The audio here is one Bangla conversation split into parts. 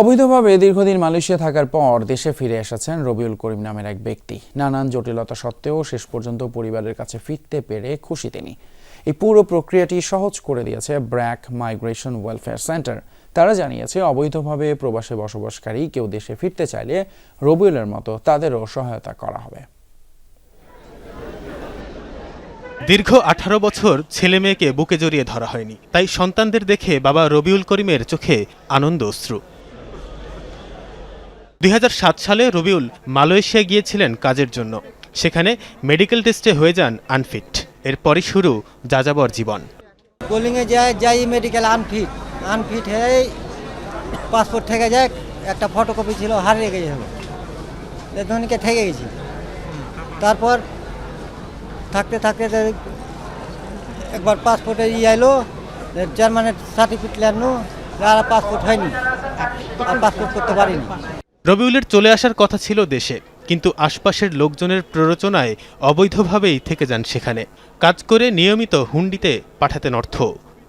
অবৈধভাবে দীর্ঘদিন মালয়েশিয়া থাকার পর দেশে ফিরে এসেছেন রবিউল করিম নামের এক ব্যক্তি। নানান জটিলতা সত্ত্বেও শেষ পর্যন্ত পরিবারের কাছে ফিরতে পেরে খুশি তিনি। এই পুরো প্রক্রিয়াটি সহজ করে দিয়েছে ব্র্যাক মাইগ্রেশন ওয়েলফেয়ার সেন্টার। তারা জানিয়েছে, অবৈধভাবে প্রবাসে বসবাসকারী কেউ দেশে ফিরতে চাইলে রবিউলের মতো তাদেরও সহায়তা করা হবে। দীর্ঘ আঠারো বছর ছেলে মেয়েকে বুকে জড়িয়ে ধরা হয়নি। তাই সন্তানদের দেখে বাবা রবিউল করিমের চোখে আনন্দ অশ্রু। দুই হাজার সাত সালে রবিউল মালয়েশিয়া গিয়েছিলেন কাজের জন্য। সেখানে মেডিকেল টেস্টে হয়ে যান আনফিট। এরপরই শুরু যাযাবর জীবন। কোলিংয়ে যায় যাই মেডিকেল আনফিট। আনফিট হয়ে পাসপোর্ট থেকে যায় একটা ফটোকপি ছিল, হারিয়ে গেছে হলো ধনীকে থেকে গেছি। তারপর থাকতে থাকতে একবার পাসপোর্টে ইয়ে এলো জার্মানের সার্টিফিকেট আনো আর পাসপোর্ট হয়নি। আর পাসপোর্ট করতে পারিনি। রবিউলের চলে আসার কথা ছিল দেশে, কিন্তু আশপাশের লোকজনের প্ররোচনায় অবৈধভাবেই থেকে যান সেখানে। কাজ করে নিয়মিত হুন্ডিতে পাঠাতেন অর্থ।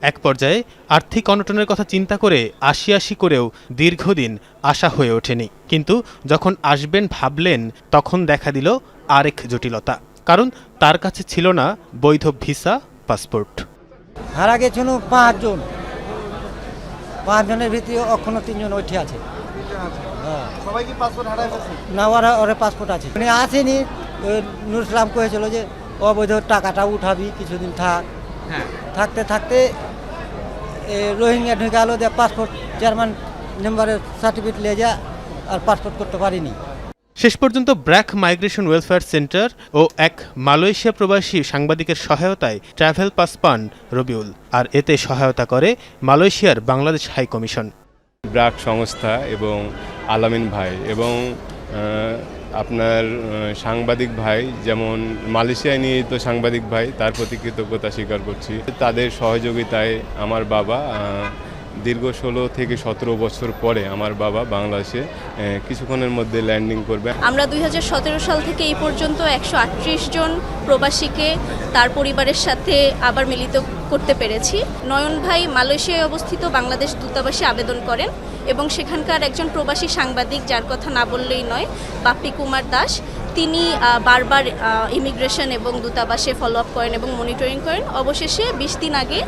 এক পর্যায়ে আর্থিক অনটনের কথা চিন্তা করে আশি আশি করেও দীর্ঘদিন আশা হয়ে ওঠেনি। কিন্তু যখন আসবেন ভাবলেন, তখন দেখা দিল আরেক জটিলতা। কারণ তার কাছে ছিল না বৈধ ভিসা, পাসপোর্ট। হারা গেছিল পাঁচজন। পাঁচজনের ভিতরে এখনও তিনজন ওইঠে আছে। সবাই কি পাসপোর্ট হারায় না ওরা ওরা পাসপোর্ট আছে। উনি আসেনি নুর ইসলাম কয়েছিল যে অবৈধ টাকাটা উঠাবি কিছুদিন থাক। থাকতে থাকতে এ, রোহিঙ্গা ঢুকে আলো দিয়ে পাসপোর্ট জার্মান নাম্বারের সার্টিফিকেট নিয়ে যা আর পাসপোর্ট করতে পারিনি। শেষ পর্যন্ত ব্র্যাক মাইগ্রেশন ওয়েলফেয়ার সেন্টার ও এক মালয়েশিয়া প্রবাসী সাংবাদিকের সহায়তায় ট্রাভেল পাস পান রবিউল। আর এতে সহায়তা করে মালয়েশিয়ার বাংলাদেশ হাই কমিশন। ব্রাক সংস্থা এবং আলামিন ভাই এবং আপনার সাংবাদিক ভাই, যেমন মালয়েশিয়ায় নিয়োজিত সাংবাদিক ভাই, তার প্রতি কৃতজ্ঞতা স্বীকার করছি। তাদের সহযোগিতায় আমার বাবা দীর্ঘ ষোলো থেকে সতেরো বছর পরে আমার বাবা বাংলাদেশে কিছুক্ষণের মধ্যে ল্যান্ডিং করবে। আমরা দুই হাজার সতেরো সাল থেকে এই পর্যন্ত একশো জন প্রবাসীকে তার পরিবারের সাথে আবার মিলিত করতে পেরেছি। নয়ন ভাই মালয়েশিয়ায় অবস্থিত বাংলাদেশ দূতাবাসে আবেদন করেন এবং সেখানকার একজন প্রবাসী সাংবাদিক, যার কথা না বললেই নয়, বাপ্পি কুমার দাস। তিনি বারবার ইমিগ্রেশন এবং দূতাবাসে ফলো আপ করেন এবং মনিটরিং করেন। অবশেষে বিশ দিন আগে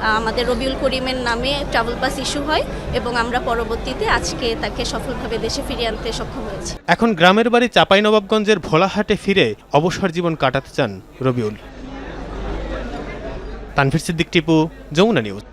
আমাদের রবিউল করিমের নামে ট্রাভেল পাস ইস্যু হয় এবং আমরা পরবর্তীতে আজকে তাকে সফলভাবে দেশে ফিরিয়ে আনতে সক্ষম হয়েছি। এখন গ্রামের বাড়ি চাঁপাইনবাবগঞ্জের ভোলাহাটে ফিরে অবসর জীবন কাটাতে চান রবিউল। তানভীর সিদ্দিক টিপু, যমুনা নিউজ।